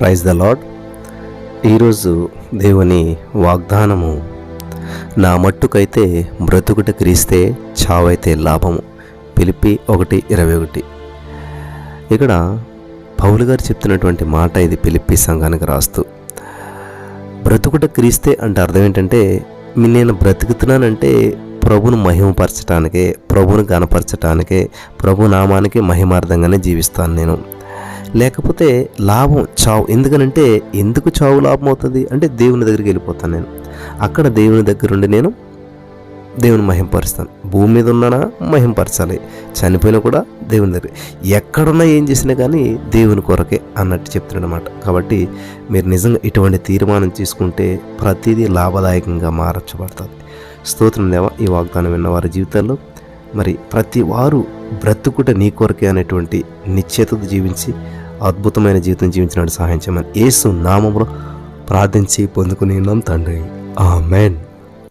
Praise the lord ఈరోజు దేవుని వాగ్దానము నా మట్టుకైతే బ్రతుకుట క్రీస్తే చావైతే లాభము. పిలిపి ఒకటి ఇరవై ఒకటి. ఇక్కడ పౌలు గారు చెప్తున్నటువంటి మాట ఇది పిలిపి సంఘానికి రాస్తూ. బ్రతుకుట క్రీస్తే అంటే అర్థం ఏంటంటే నేను బ్రతుకుతున్నానంటే ప్రభును మహిమపరచటానికే ప్రభును గణపరచటానికే ప్రభు నామానికి మహిమార్థంగానే జీవిస్తాను నేను. లేకపోతే లాభం చావు. ఎందుకనంటే ఎందుకు చావు లాభం అవుతుంది? అంటే దేవుని దగ్గరికి వెళ్ళిపోతాను నేను. అక్కడ దేవుని దగ్గర ఉండి నేను దేవుని మహింపరుస్తాను. భూమి మీద ఉన్నానా? మహింపరచాలి. చనిపోయినా కూడా దేవుని దగ్గర. ఎక్కడున్నా ఏం చేసినా కానీ దేవుని కొరకే అన్నట్టు చెప్తున్నాడు అనమాట కాబట్టి మీరు నిజంగా ఇటువంటి తీర్మానం తీసుకుంటే ప్రతిదీ లాభదాయకంగా మార్చబడుతుంది. స్తోత్రం దేవా ఈ వాగ్దానం విన్న వారి జీవితాల్లో మరి ప్రతి వారు బ్రతుకుట నీ కొరకే అనేటువంటి నిశ్చేతతో జీవించి అద్భుతమైన జీవితం జీవించినట్టు సహాయం చేయమని. ఏసు నామములో ప్రార్థించి పొందుకుని ఉన్నాం తండ్రి. మెయిన్